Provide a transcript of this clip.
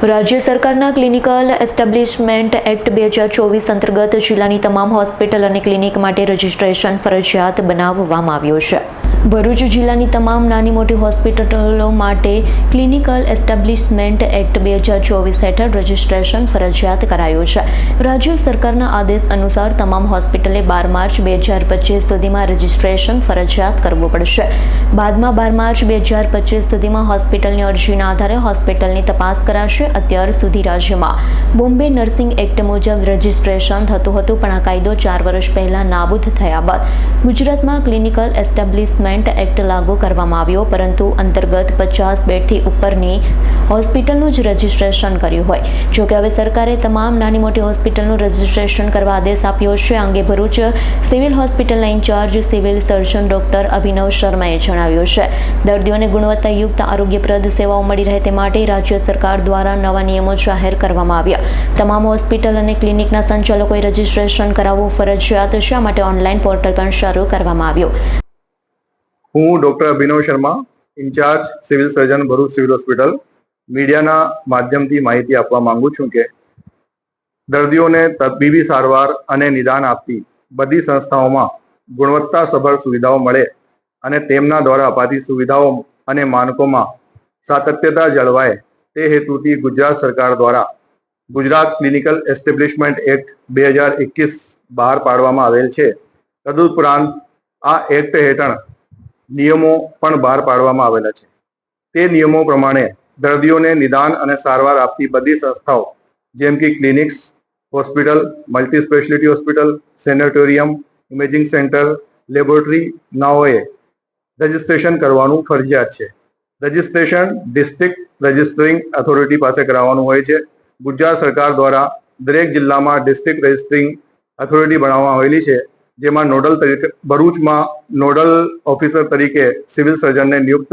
રાજ્ય સરકારના clinical establishment act બે હજાર ચોવીસ અંતર્ગત જિલ્લાની તમામ હોસ્પિટલ અને ક્લિનિક માટે રજિસ્ટ્રેશન ફરજિયાત બનાવવામાં આવ્યું છે. ભરૂચ જિલ્લાની તમામ નાની મોટી હોસ્પિટલો માટે ક્લિનિકલ એસ્ટાબ્લિશમેન્ટ એક્ટ બે હજાર ચોવીસ હેઠળ રજિસ્ટ્રેશન ફરજિયાત કરાયું છે. રાજ્ય સરકારના આદેશ અનુસાર તમામ હોસ્પિટલે બાર માર્ચ બે હજાર પચીસ સુધીમાં રજિસ્ટ્રેશન ફરજિયાત કરવું પડશે. બાદમાં બાર માર્ચ બે હજાર પચીસ સુધીમાં હોસ્પિટલની અરજીના આધારે હોસ્પિટલની તપાસ કરાશે અત્યાર સુધી રાજ્યમાં. બોમ્બે નર્સિંગ એક્ટ મુજબ રજિસ્ટ્રેશન થતું હતું, પણ આ કાયદો ચાર વર્ષ પહેલાં નાબૂદ થયા બાદ. ગુજરાતમાં ક્લિનિકલ એસ્ટાબ્લિશમેન્ટ એક્ટ લાગુ કરવામાં આવ્યો પરંતુ અંતર્ગત પચાસ બેડથી ઉપરની હોસ્પિટલનું જ રજિસ્ટ્રેશન કર્યું હોય. જોકે હવે સરકારે તમામ નાની મોટી હોસ્પિટલનું રજિસ્ટ્રેશન કરવા આદેશ આપ્યો છે. અંગે ભરૂચ સિવિલ હોસ્પિટલના incharge civil surgeon doctor Abhinav શર્માએ જણાવ્યું છે. દર્દીઓને ગુણવત્તાયુક્ત આરોગ્યપ્રદ સેવાઓ મળી રહે તે માટે રાજ્ય સરકાર દ્વારા નવા નિયમો જાહેર કરવામાં આવ્યા. તમામ હોસ્પિટલ અને ક્લિનિકના સંચાલકોએ રજિસ્ટ્રેશન કરાવવું ફરજિયાત. છે આ માટે ઓનલાઈન પોર્ટલ પણ શરૂ કરવામાં આવ્યું? હું doctor Abhinav Sharma, incharge civil surgeon Bharuch civil hospital. મીડિયાના માધ્યમથી માહિતી આપવા માંગુ છું કે દર્દીઓને તબીબી સારવાર અને નિદાન આપતી બધી સંસ્થાઓમાં ગુણવત્તાસભર સુવિધાઓ મળે અને તેમના દ્વારા અપાતી સુવિધાઓ અને માનકોમાં સાતત્યતા જળવાય તે હેતુથી ગુજરાત સરકાર દ્વારા ગુજરાત ક્લિનિકલ એસ્ટેબ્લિશમેન્ટ એક્ટ બે હજાર એકવીસ બહાર પાડવામાં આવેલ છે. તદુપરાંત આ એક્ટ હેઠળ નિયમો પણ બહાર પાડવામાં આવેલા છે. તે નિયમો પ્રમાણે દર્દીઓને નિદાન અને સારવાર આપતી બધી સંસ્થાઓ, જેમ કે clinics, hospital multi speciality hospital, sanatorium, imaging centre, laboratory, નાઓએ registration કરવાનું ફરજિયાત છે. રજિસ્ટ્રેશન ડિસ્ટ્રિક્ટ રજિસ્ટરિંગ ઓથોરિટી પાસે કરાવવાનું હોય છે. ગુજરાત સરકાર દ્વારા દરેક જિલ્લામાં ડિસ્ટ્રિક્ટ રજિસ્ટરિંગ ઓથોરિટી બનાવવામાં આવેલી છે, જેમાં નોડલ તરીકે, ભરૂચમાં નોડલ ઓફિસર તરીકે સિવિલ સર્જનને નિયુક્ત